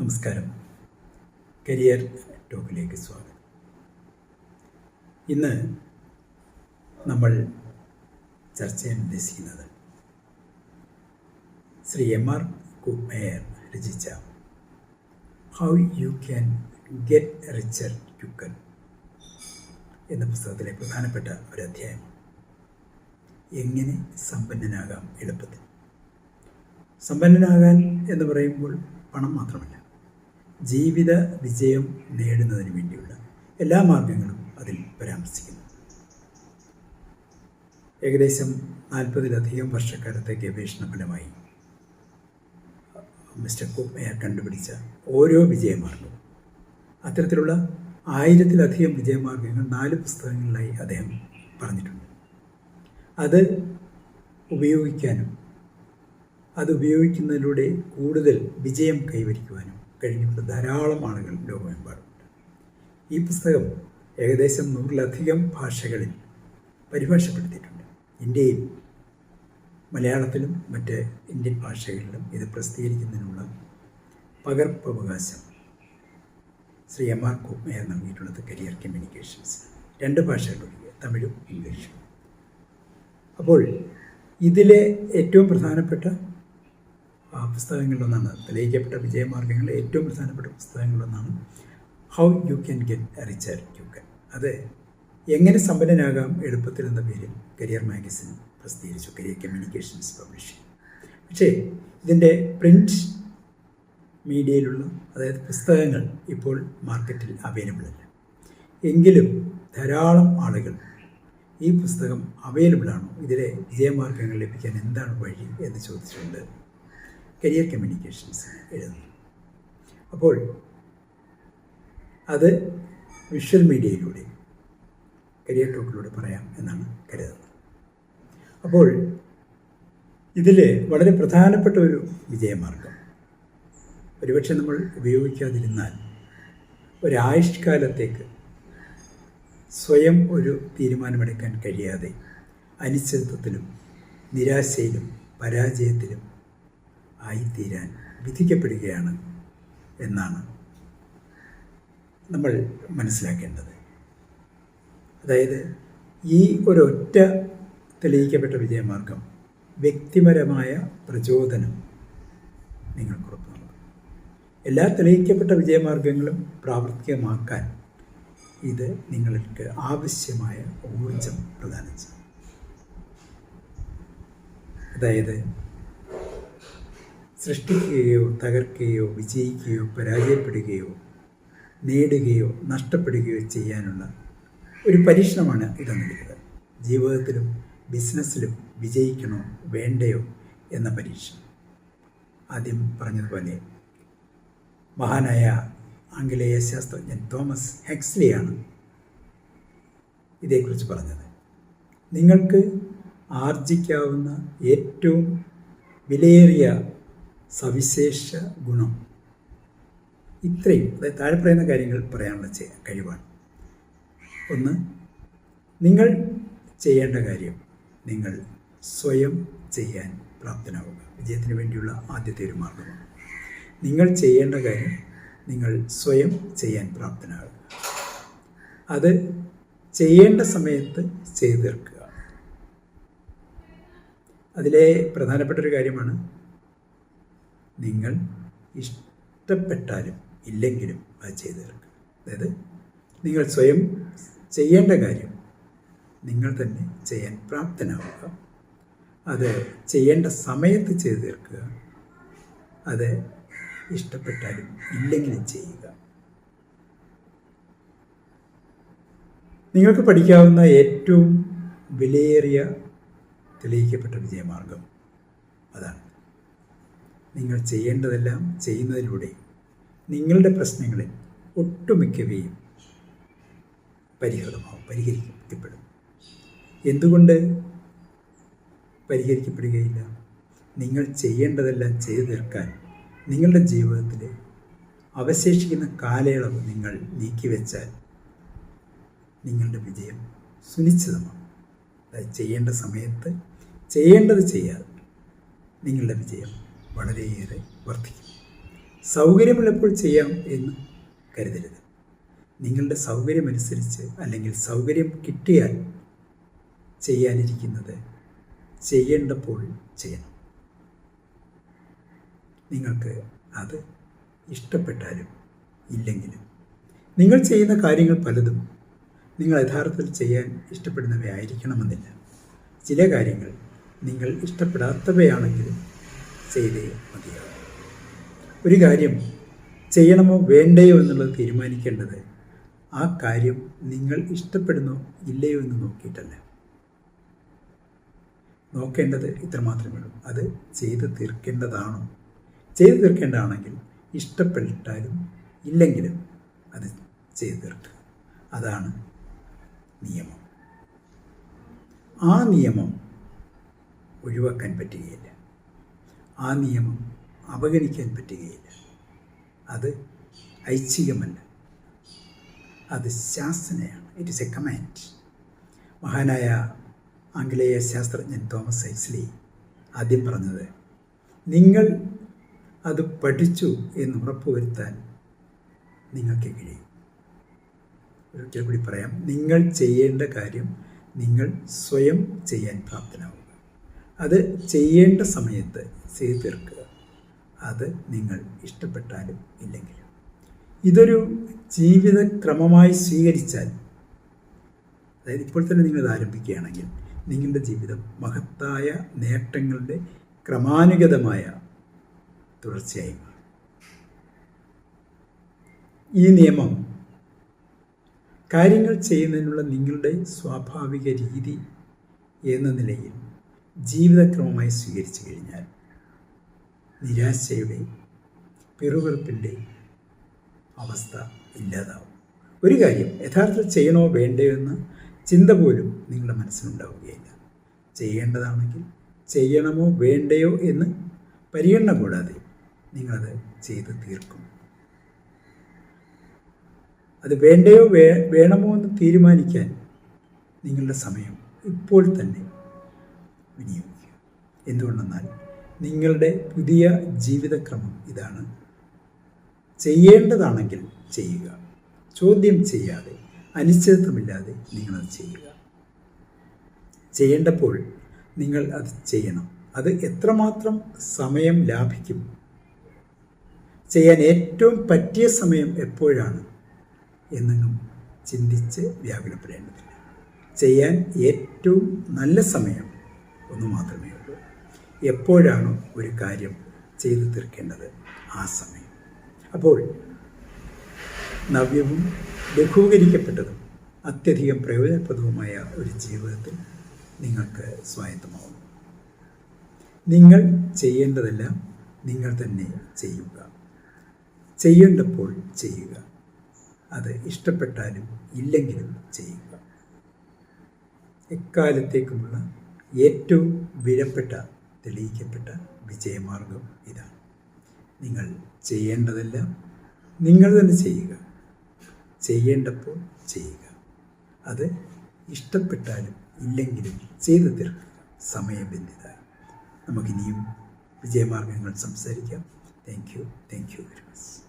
നമസ്കാരം. കരിയർ ടോക്കിലേക്ക് സ്വാഗതം. ഇന്ന് നമ്മൾ ചർച്ച ചെയ്യാൻ ഉദ്ദേശിക്കുന്നത് ശ്രീ എം ആർ കുമേയർ രചിച്ച how you can get richer quicker എന്ന പുസ്തകത്തിലെ പ്രധാനപ്പെട്ട ഒരു അധ്യായം. എങ്ങനെ സമ്പന്നനാകാം എളുപ്പത്തിൽ. സമ്പന്നനാകാൻ എന്ന് പറയുമ്പോൾ പണം മാത്രമല്ല ജീവിത വിജയം നേടുന്നതിന് വേണ്ടിയുള്ള എല്ലാ മാർഗങ്ങളും അതിൽ പരാമർശിക്കുന്നു. ഏകദേശം നാൽപ്പതിലധികം വർഷക്കാലത്തെ ഗവേഷണ ഫലമായി മിസ്റ്റർ കുക്മേയർ കണ്ടുപിടിച്ച ഓരോ വിജയമാർഗവും. അത്തരത്തിലുള്ള ആയിരത്തിലധികം വിജയമാർഗങ്ങൾ നാല് പുസ്തകങ്ങളിലായി അദ്ദേഹം പറഞ്ഞിട്ടുണ്ട്. അത് ഉപയോഗിക്കാനും അത് ഉപയോഗിക്കുന്നതിലൂടെ കൂടുതൽ വിജയം കൈവരിക്കുവാനും കഴിഞ്ഞിട്ടുള്ള ധാരാളം ആളുകൾ ലോകമെമ്പാടുമുണ്ട്. ഈ പുസ്തകം ഏകദേശം നൂറിലധികം ഭാഷകളിൽ പരിഭാഷപ്പെടുത്തിയിട്ടുണ്ട്. ഇന്ത്യയിൽ മലയാളത്തിലും മറ്റ് ഇന്ത്യൻ ഭാഷകളിലും ഇത് പ്രസിദ്ധീകരിക്കുന്നതിനുള്ള പകർപ്പവകാശം ശ്രീ എം ആർ കുക്മേയർ നൽകിയിട്ടുള്ളത് കരിയർ കമ്മ്യൂണിക്കേഷൻസ്. രണ്ട് ഭാഷകളൊഴികെ തമിഴും ഇംഗ്ലീഷും. അപ്പോൾ ഇതിലെ ഏറ്റവും പ്രധാനപ്പെട്ട ആ പുസ്തകങ്ങളിലൊന്നാണ്. തെളിയിക്കപ്പെട്ട വിജയമാർഗങ്ങളിലെ ഏറ്റവും പ്രധാനപ്പെട്ട പുസ്തകങ്ങളിലൊന്നാണ് how you can get richer you can അത് എങ്ങനെ സമ്പന്നനാകാം എളുപ്പത്തിൽ എന്ന പേരിൽ കരിയർ മാഗസിൻ പ്രസിദ്ധീകരിച്ചു. കരിയർ കമ്മ്യൂണിക്കേഷൻസ് പബ്ലിഷ് പക്ഷേ ഇതിന്റെ പ്രിന്റ് മീഡിയയിലുള്ള അതായത് പുസ്തകങ്ങൾ ഇപ്പോൾ മാർക്കറ്റിൽ അവൈലബിൾ അല്ല. എങ്കിലും ധാരാളം ആളുകൾ ഈ പുസ്തകം അവൈലബിൾ ആണോ? ഇതിലെ വിജയമാർഗങ്ങൾ ലഭിക്കാൻ എന്താണ് വഴി എന്ന് ചോദിച്ചുകൊണ്ട് കരിയർ കമ്മ്യൂണിക്കേഷൻസ് എഴുതുന്നു. അപ്പോൾ അത് വിഷ്വൽ മീഡിയയിലൂടെ കരിയർ ടോക്കിലൂടെ പറയാം എന്നാണ് കരുതുന്നത്. അപ്പോൾ ഇതിൽ വളരെ പ്രധാനപ്പെട്ട ഒരു വിജയമാർഗം. ഒരുപക്ഷെ നമ്മൾ ഉപയോഗിക്കാതിരുന്നാൽ ഒരായുഷ്കാലത്തേക്ക് സ്വയം ഒരു തീരുമാനമെടുക്കാൻ കഴിയാതെ അനിശ്ചിതത്വത്തിലും നിരാശയിലും പരാജയത്തിലും ആയിത്തീരാൻ വിധിക്കപ്പെടുകയാണ് എന്നാണ് നമ്മൾ മനസ്സിലാക്കേണ്ടത്. അതായത് ഈ ഒരൊറ്റ തെളിയിക്കപ്പെട്ട വിജയമാർഗം വ്യക്തിപരമായ പ്രചോദനം നിങ്ങൾക്ക് കൊടുക്കുന്നു എല്ലാ തെളിയിക്കപ്പെട്ട വിജയമാർഗങ്ങളും പ്രാവർത്തികമാക്കാൻ ഇത് നിങ്ങൾക്ക് ആവശ്യമായ ഊർജം പ്രദാനം ചെയ്യും. അതായത് സൃഷ്ടിക്കുകയോ തകർക്കുകയോ വിജയിക്കുകയോ പരാജയപ്പെടുകയോ നേടുകയോ നഷ്ടപ്പെടുകയോ ചെയ്യാനുള്ള ഒരു പരീക്ഷണമാണ് ഇതെന്നുള്ളത് ജീവിതത്തിലും ബിസിനസ്സിലും വിജയിക്കണോ വേണ്ടയോ എന്ന പരീക്ഷ ആദ്യം പറഞ്ഞതുപോലെ മഹാനായ ആംഗലേയ ശാസ്ത്രജ്ഞൻ തോമസ് ഹെക്സ്ലിയാണ് ഇതേക്കുറിച്ച് പറഞ്ഞത്. നിങ്ങൾക്ക് ആർജിക്കാവുന്ന ഏറ്റവും വിലയേറിയ സവിശേഷ ഗുണം. ഇത്രയും അതായത് താഴെ പറയുന്ന കാര്യങ്ങൾ പറയാനുള്ള കഴിവാണ്. ഒന്ന് നിങ്ങൾ ചെയ്യേണ്ട കാര്യം നിങ്ങൾ സ്വയം ചെയ്യാൻ പ്രാപ്തനാവുക. വിജയത്തിന് വേണ്ടിയുള്ള ആദ്യത്തെ ഒരു മാർഗമാണ്. നിങ്ങൾ ചെയ്യേണ്ട കാര്യം നിങ്ങൾ സ്വയം ചെയ്യാൻ പ്രാപ്തനാവുക. അത് ചെയ്യേണ്ട സമയത്ത് ചെയ്തു തീർക്കുക അതിലെ പ്രധാനപ്പെട്ട ഒരു കാര്യമാണ് നിങ്ങൾ ഇഷ്ടപ്പെട്ടാലും ഇല്ലെങ്കിലും അത് ചെയ്തു തീർക്കുക. അതായത് നിങ്ങൾ സ്വയം ചെയ്യേണ്ട കാര്യം നിങ്ങൾ തന്നെ ചെയ്യാൻ പ്രാപ്തനാവുക. അത് ചെയ്യേണ്ട സമയത്ത് ചെയ്തു തീർക്കുക. അത് ഇഷ്ടപ്പെട്ടാലും ഇല്ലെങ്കിലും ചെയ്യുക. നിങ്ങൾക്ക് പഠിക്കാവുന്ന ഏറ്റവും വിലയേറിയ തെളിയിക്കപ്പെട്ട വിജയമാർഗം അതാണ്. നിങ്ങൾ ചെയ്യേണ്ടതെല്ലാം ചെയ്യുന്നതിലൂടെ നിങ്ങളുടെ പ്രശ്നങ്ങളിൽ ഒട്ടുമിക്കവയും പരിഹൃതമാവും പരിഹരിക്കപ്പെടും. എന്തുകൊണ്ട് പരിഹരിക്കപ്പെടുകയില്ല? നിങ്ങൾ ചെയ്യേണ്ടതെല്ലാം ചെയ്തു തീർക്കാൻ നിങ്ങളുടെ ജീവിതത്തിൽ അവശേഷിക്കുന്ന കാലയളവ് നിങ്ങൾ നീക്കിവെച്ചാൽ നിങ്ങളുടെ വിജയം സുനിശ്ചിതമാണ് ചെയ്യേണ്ട സമയത്ത് ചെയ്യേണ്ടത് ചെയ്യാതെ നിങ്ങളുടെ വിജയം വളരെയേറെ വർദ്ധിക്കും. സൗകര്യമുള്ളപ്പോൾ ചെയ്യാം എന്ന് കരുതരുത്. നിങ്ങളുടെ സൗകര്യമനുസരിച്ച് അല്ലെങ്കിൽ സൗകര്യം കിട്ടിയാൽ ചെയ്യാനിരിക്കുന്നത് ചെയ്യേണ്ടപ്പോൾ ചെയ്യണം. നിങ്ങൾക്ക് അത് ഇഷ്ടപ്പെട്ടാലും ഇല്ലെങ്കിലും നിങ്ങൾ ചെയ്യുന്ന കാര്യങ്ങൾ പലതും നിങ്ങൾ യഥാർത്ഥത്തിൽ ചെയ്യാൻ ഇഷ്ടപ്പെടുന്നവയായിരിക്കണമെന്നില്ല. ചില കാര്യങ്ങൾ നിങ്ങൾ ഇഷ്ടപ്പെടാത്തവയാണെങ്കിലും ചെയ്തേ മതിയാകും ഒരു കാര്യം ചെയ്യണമോ വേണ്ടയോ എന്നുള്ളത് തീരുമാനിക്കേണ്ടത് ആ കാര്യം നിങ്ങൾ ഇഷ്ടപ്പെടുന്നോ ഇല്ലയോ എന്ന് നോക്കിയിട്ടല്ല. നോക്കേണ്ടത് ഇത്രമാത്രമേ ഉള്ളൂ. അത് ചെയ്ത് തീർക്കേണ്ടതാണോ? ചെയ്തു തീർക്കേണ്ടതാണെങ്കിൽ ഇഷ്ടപ്പെട്ടാലും ഇല്ലെങ്കിലും അത് ചെയ്തു തീർക്കുക. അതാണ് നിയമം. ആ നിയമം ഒഴിവാക്കാൻ പറ്റുകയില്ല. ആ നിയമം അവഗണിക്കാൻ പറ്റുകയില്ല. അത് ഐച്ഛികമല്ല. അത് ശാസനയാണ്. ഇറ്റ് ഇസ് എ കമാൻഡ് മഹാനായ ആംഗ്ലേയ ശാസ്ത്രജ്ഞൻ തോമസ് ഐസ്ലി ആദ്യം പറഞ്ഞത് നിങ്ങൾ അത് പഠിച്ചു എന്ന് ഉറപ്പുവരുത്താൻ നിങ്ങൾക്ക് കഴിയും. ഒരിക്കൽ കൂടി പറയാം നിങ്ങൾ ചെയ്യേണ്ട കാര്യം നിങ്ങൾ സ്വയം ചെയ്യാൻ പ്രാപ്തനാവുക അത് ചെയ്യേണ്ട സമയത്ത് ചെയ്തു തീർക്കുക അത് നിങ്ങൾ ഇഷ്ടപ്പെട്ടാലും ഇല്ലെങ്കിലും. ഇതൊരു ജീവിതക്രമമായി സ്വീകരിച്ചാൽ അതായത് ഇപ്പോൾ തന്നെ നിങ്ങളിത് ആരംഭിക്കുകയാണെങ്കിൽ നിങ്ങളുടെ ജീവിതം മഹത്തായ നേട്ടങ്ങളുടെ ക്രമാനുഗതമായ തുടർച്ചയായി ഈ നിയമം കാര്യങ്ങൾ ചെയ്യുന്നതിനുള്ള നിങ്ങളുടെ സ്വാഭാവിക രീതി എന്ന നിലയിൽ ജീവിതക്രമമായി സ്വീകരിച്ചു കഴിഞ്ഞാൽ നിരാശയുടെ പിറുപിറുപ്പിന്റെ അവസ്ഥ ഇല്ലാതാവും. ഒരു കാര്യം യഥാർത്ഥത്തിൽ ചെയ്യണോ വേണ്ടയോ എന്ന ചിന്ത പോലും നിങ്ങളുടെ മനസ്സിലുണ്ടാവുകയില്ല. ചെയ്യേണ്ടതാണെങ്കിൽ ചെയ്യണമോ വേണ്ടയോ എന്ന് പരിഗണന കൂടാതെ നിങ്ങളത് ചെയ്ത് തീർക്കും. അത് വേണ്ടയോ വേ വേണമോ എന്ന് തീരുമാനിക്കാൻ നിങ്ങളുടെ സമയം ഇപ്പോൾ തന്നെ വിനിയോഗിക്കുക. എന്തുകൊണ്ടെന്നാൽ നിങ്ങളുടെ പുതിയ ജീവിതക്രമം ഇതാണ്. ചെയ്യേണ്ടതാണെങ്കിൽ ചെയ്യുക. ചോദ്യം ചെയ്യാതെ അനിശ്ചിതത്വമില്ലാതെ നിങ്ങളത് ചെയ്യുക. ചെയ്യേണ്ടപ്പോൾ നിങ്ങൾ അത് ചെയ്യണം. അത് എത്രമാത്രം സമയം ലാഭിക്കും? ചെയ്യാൻ ഏറ്റവും പറ്റിയ സമയം എപ്പോഴാണ് എന്നും ചിന്തിച്ച് വ്യാകുലപ്പെടേണ്ടതില്ല. ചെയ്യാൻ ഏറ്റവും നല്ല സമയം ഒന്ന് മാത്രമേ ഉള്ളൂ. എപ്പോഴാണോ ഒരു കാര്യം ചെയ്തു തീർക്കേണ്ടത് ആ സമയം. അപ്പോൾ നവ്യവും ലഘൂകരിക്കപ്പെട്ടതും അത്യധികം പ്രയോജനപ്രദവുമായ ഒരു ജീവിതത്തിൽ നിങ്ങൾക്ക് സ്വായത്തമാവും. നിങ്ങൾ ചെയ്യേണ്ടതെല്ലാം നിങ്ങൾ തന്നെ ചെയ്യുക. ചെയ്യേണ്ടപ്പോൾ ചെയ്യുക. അത് ഇഷ്ടപ്പെട്ടാലും ഇല്ലെങ്കിലും ചെയ്യുക. എക്കാലത്തേക്കുമുള്ള ഏറ്റവും വിലപ്പെട്ട തെളിയിക്കപ്പെട്ട വിജയമാർഗം ഇതാണ്. നിങ്ങൾ ചെയ്യേണ്ടതെല്ലാം നിങ്ങൾ തന്നെ ചെയ്യുക. ചെയ്യേണ്ടപ്പോൾ ചെയ്യുക. അത് ഇഷ്ടപ്പെട്ടാലും ഇല്ലെങ്കിലും ചെയ്തു തീർക്കുക. സമയബന്ധിതമായി. നമുക്കിനിയും വിജയമാർഗങ്ങൾ സംസാരിക്കാം. Thank you thank you very much